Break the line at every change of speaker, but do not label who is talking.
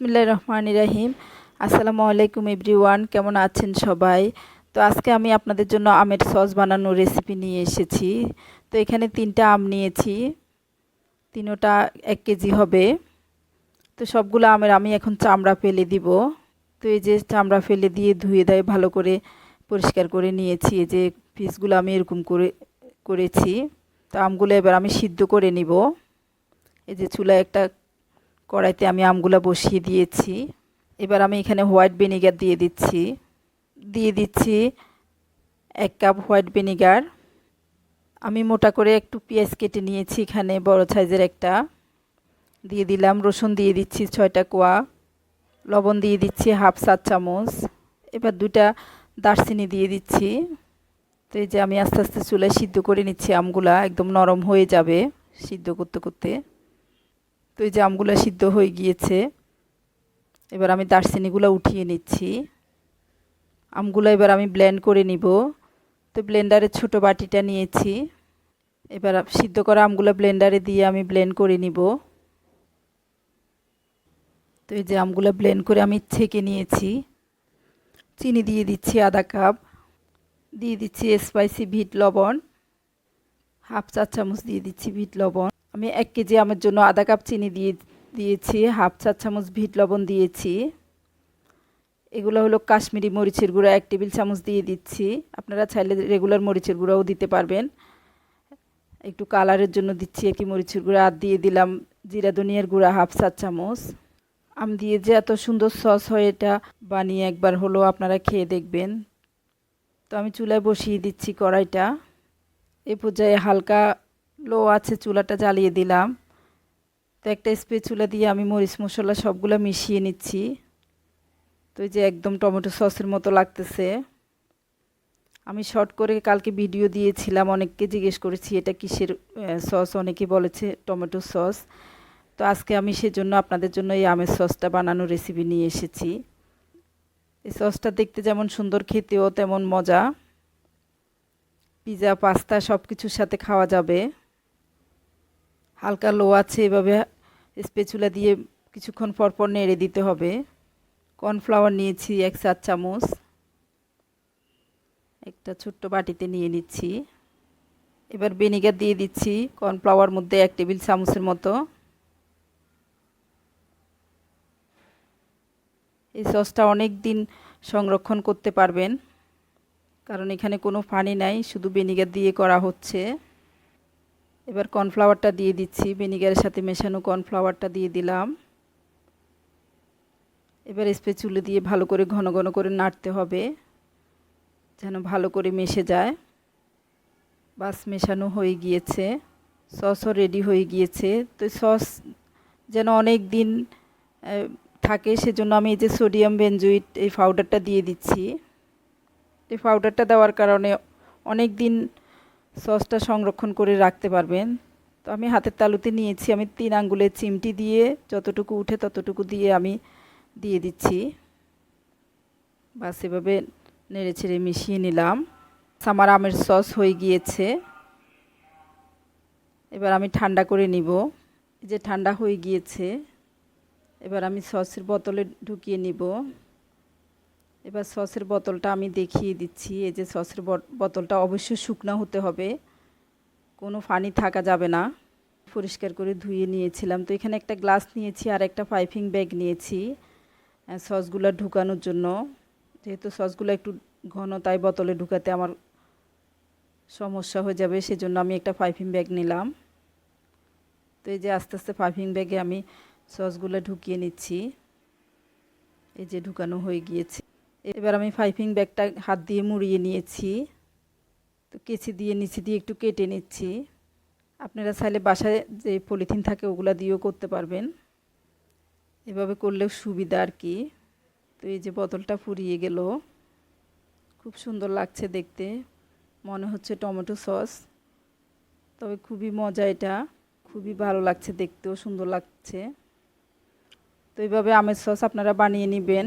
বিসমিল্লাহ রহমান রাহিম। আসসালামু আলাইকুম এভরিওয়ান, কেমন আছেন সবাই? তো আজকে আমি আপনাদের জন্য আমের সস বানানোর রেসিপি নিয়ে এসেছি। তো এখানে তিনটা আম নিয়েছি। তিনোটা এক কেজি হবে। তো সবগুলো আমের আমি এখন চামড়া ফেলে দিব। তো এই যে চামড়া ফেলে দিয়ে ধুয়ে দেয়, ভালো করে পরিষ্কার করে নিয়েছি। এই যে পিসগুলো আমি এরকম করে, করেছি। তো আমগুলো এবার আমি সিদ্ধ করে নিব। এই যে চুলায় একটা কড়াইতে আমি আমগুলো বসিয়ে দিয়েছি। এবার আমি এখানে হোয়াইট ভিনিগার দিয়ে দিচ্ছি। দিয়ে দিচ্ছি এক কাপ হোয়াইট ভিনিগার। আমি মোটা করে একটু পেঁয়াজ কেটে নিয়েছি এখানে, বড় সাইজের একটা। দিয়ে দিলাম, রসুন দিয়ে দিচ্ছি ছয়টা কোয়া। লবণ দিয়ে দিচ্ছি হাফ সাত চামচ। এবার দুটা দারচিনি দিয়ে দিচ্ছি। তো এই যে আমি আস্তে আস্তে চুলায় সিদ্ধ করে নিচ্ছি আমগুলা, একদম নরম হয়ে যাবে সিদ্ধ করতে করতে। তো এই যে আমগুলো সিদ্ধ হয়ে গিয়েছে, এবার আমি দারচিনিগুলো উঠিয়ে নিচ্ছি। আমগুলো এবার আমি ব্লেন্ড করে নিব। তো ব্লেন্ডারে ছোট বাটিটা নিয়েছি। এবার সিদ্ধ করা আমগুলো ব্লেন্ডারে দিয়ে আমি ব্লেন্ড করে নিব। তো এই যে আমগুলো ব্লেন্ড করে আমি ছেঁকে নিয়েছি। চিনি দিয়ে দিচ্ছি আধা কাপ। দিয়ে দিচ্ছি স্পাইসি ভিট লবণ। হাফ চা চামচ দিয়ে দিচ্ছি ভিট লবণ। আমি এক কেজি আমের জন্য আধা কাপ চিনি দিয়ে দিয়েছি, হাফ চা চামচ ভিট লবণ দিয়েছি। এগুলো হলো কাশ্মীরি মরিচের গুঁড়া, এক টেবিল চামচ দিয়ে দিচ্ছি। আপনারা চাইলে রেগুলার মরিচের গুঁড়াও দিতে পারবেন। একটু কালারের জন্য দিচ্ছি একটি মরিচের গুঁড়া। আর দিয়ে দিলাম জিরা ধনিয়ার গুঁড়া, হাফ চা চামচ। আম দিয়ে যে এত সুন্দর সস হয় এটা বানিয়ে একবার হলো আপনারা খেয়ে দেখবেন। তো আমি চুলায় বসিয়ে দিচ্ছি কড়াইটা। এ পর্যায়ে হালকা লো আছে, চুলাটা জ্বালিয়ে দিলাম। তো একটা স্প্রে চুলা দিয়ে আমি মরিচ মশলা সবগুলো মিশিয়ে নিচ্ছি। তো যে একদম টমেটো সসের মতো লাগতেছে। আমি শর্ট করে কালকে ভিডিও দিয়েছিলাম, অনেককে জিজ্ঞেস করেছি, এটা কিসের সস? অনেকে বলেছে, টমেটো সস। তো আজকে আমি সেজন্য আপনাদের জন্য এই আমের সসটা বানানোর রেসিপি নিয়ে এসেছি। এই সসটা দেখতে যেমন সুন্দর, খেতেও তেমন মজা। পিজা, পাস্তা সব কিছুর সাথে খাওয়া যাবে। হালকা লো আছে, এভাবে স্পেচুলা দিয়ে কিছুক্ষণ পর পর নেড়ে দিতে হবে। কর্নফ্লাওয়ার নিয়েছি এক চার চামচ। একটা ছোট্ট বাটিতে নিয়ে নিচ্ছি। এবার ভিনিগার দিয়ে দিচ্ছি কর্নফ্লাওয়ার মধ্যে এক টেবিল চামচের মতো। এই সসটা অনেক দিন সংরক্ষণ করতে পারবেন, কারণ এখানে কোনো পানি নাই, শুধু ভিনিগার দিয়ে করা হচ্ছে। এবার কর্নফ্লাওয়ারটা দিয়ে দিচ্ছি, ভিনিগারের সাথে মেশানো কর্নফ্লাওয়ারটা দিয়ে দিলাম। এবার স্পেচুলে দিয়ে ভালো করে ঘন ঘন করে নাড়তে হবে, যেন ভালো করে মেশে যায়। বাস মেশানো হয়ে গিয়েছে, সসও রেডি হয়ে গিয়েছে। তো সস যেন অনেক দিন থাকে, সেজন্য আমি এই যে সোডিয়াম বেঞ্জুইট এই পাউডারটা দিয়ে দিচ্ছি। এই পাউডারটা দেওয়ার কারণে অনেক দিন সসটা সংরক্ষণ করে রাখতে পারবেন। তো আমি হাতের তালুতে নিয়েছি, আমি তিন আঙ্গুলের চিমটি দিয়ে যতটুকু উঠে ততটুকু দিয়ে আমি দিয়ে দিচ্ছি। বাস, এভাবে নেড়ে ছেড়ে মিশিয়ে নিলাম। আমার আমের সস হয়ে গিয়েছে। এবার আমি ঠান্ডা করে নিব। যে ঠান্ডা হয়ে গিয়েছে, এবার আমি সসের বোতলে ঢুকিয়ে নিব। এবার সসের বোতলটা আমি দেখিয়ে দিচ্ছি। এই যে সসের বোতলটা অবশ্যই শুকনো হতে হবে। কোনো পানি থাকা যাবে না। পরিষ্কার করে ধুয়ে নিয়েছিলাম। তো এখানে একটা গ্লাস নিয়েছি আর একটা পাইপিং ব্যাগ নিয়েছি সসগুলো ঢুকানোর জন্য। যেহেতু সসগুলো একটু ঘন, তাই বোতলে ঢুকাতে আমার সমস্যা হয়ে যাবে, সেজন্য আমি একটা পাইপিং ব্যাগ নিলাম। তো এই যে আস্তে আস্তে পাইপিং ব্যাগে আমি সসগুলো ঢুকিয়ে নিচ্ছি। এই যে ঢুকানো হয়ে গিয়েছে। এবার আমি পাইপিং ব্যাগটা হাত দিয়ে মুড়িয়ে নিয়েছি। তো কেচি দিয়ে, নিচে দিয়ে একটু কেটে নিচ্ছি। আপনারা চাইলে বাসায় যে পলিথিন থাকে ওগুলা দিয়েও করতে পারবেন। এভাবে করলেও সুবিধা আর কি। তো এই যে বোতলটা ফুরিয়ে গেল। খুব সুন্দর লাগছে দেখতে। মনে হচ্ছে টমেটো সস। তবে খুবই মজা এটা। খুবই ভালো লাগছে দেখতেও, সুন্দর লাগছে। তো এইভাবে আমের সস আপনারা বানিয়ে নেবেন।